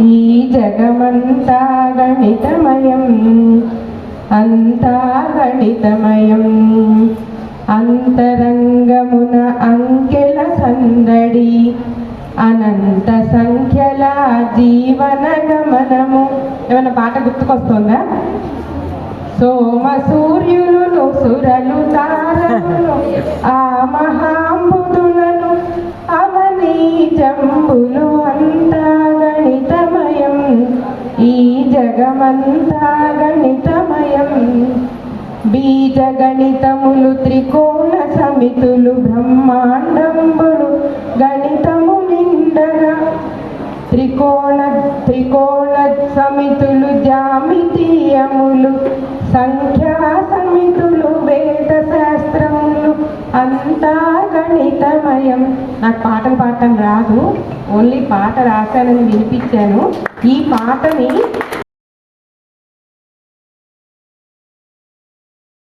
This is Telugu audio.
ఈ జగమంతా గణితమయం. అంతా గణితమయం. అంతరంగమున అంకెల సందడి. అనంత సంఖ్యల జీవన గమనము. ఏమైనా పాట గుర్తుకొస్తుందా? సోమ సూర్యులను సురలు తారలు ఆ మహాంబుదులను అవని జంబులు ఈ జగమంతా గణితమయం. బీజ గణితములు త్రికోణ సమితులు బ్రహ్మాండంబులు గణితము నిండగా త్రికోణ త్రికోణ సమితులు జామితీయములు సంఖ్య అంతా గణితమయం. నాకు పాటలు పాడటం రాదు. ఓన్లీ పాట రాశానని వినిపించాను. ఈ పాటని